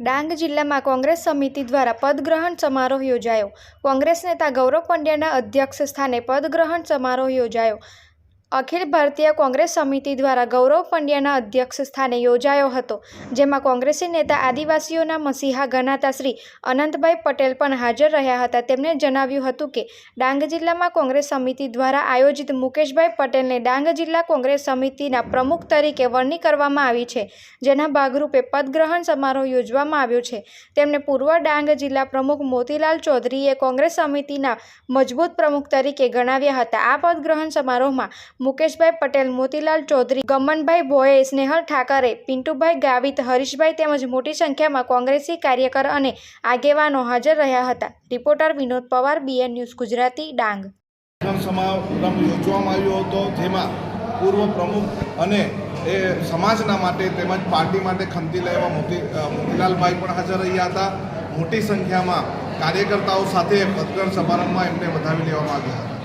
ડાંગ જિલ્લામાં કોંગ્રેસ સમિતિ દ્વારા પદગ્રહણ સમારોહ યોજાયો. કોંગ્રેસ નેતા ગૌરવ પંડ્યાના અધ્યક્ષ સ્થાને પદગ્રહણ સમારોહ યોજાયો. અખિલ ભારતીય કોંગ્રેસ સમિતિ દ્વારા ગૌરવ પંડ્યાના અધ્યક્ષ સ્થાને યોજાયો હતો, જેમાં કોંગ્રેસી નેતા આદિવાસીઓના મસીહા ગણાતા શ્રી અનંતભાઈ પટેલ પણ હાજર રહ્યા હતા. તેમણે જણાવ્યું હતું કે, ડાંગ જિલ્લામાં કોંગ્રેસ સમિતિ દ્વારા આયોજિત મુકેશભાઈ પટેલને ડાંગ જિલ્લા કોંગ્રેસ સમિતિના પ્રમુખ તરીકે વરણી કરવામાં આવી છે, જેના ભાગરૂપે પદગ્રહણ સમારોહ યોજવામાં આવ્યો છે. તેમને પૂર્વ ડાંગ જિલ્લા પ્રમુખ મોતીલાલ ચૌધરીએ કોંગ્રેસ સમિતિના મજબૂત પ્રમુખ તરીકે ગણાવ્યા હતા. આ પદગ્રહણ સમારોહમાં મુકેશભાઈ પટેલ, મોતીલાલ ચૌધરી, ગમનભાઈ ભોએ, સ્નેહલ ઠાકરે, પિન્ટુભાઈ ગાવિત, હરીશભાઈ તેમજ મોટી સંખ્યામાં કોંગ્રેસી કાર્યકર અને આગેવાનો હાજર રહ્યા હતા. Reporter Vinod Pawar, BN news Gujarati, Dang. સમારંભ આવ્યો હતો, જેમાં પૂર્વ પ્રમુખ અને એ સમાજના માટે તેમજ પાર્ટી માટે ખંતી લેવા મોતી મોતીલાલભાઈ પણ હાજર રહ્યા હતા. મોટી સંખ્યામાં કાર્યકર્તાઓ સાથે પદગ્રહણ સમારંભમાં એમને વધાવી લેવામાં આવ્યા હતા.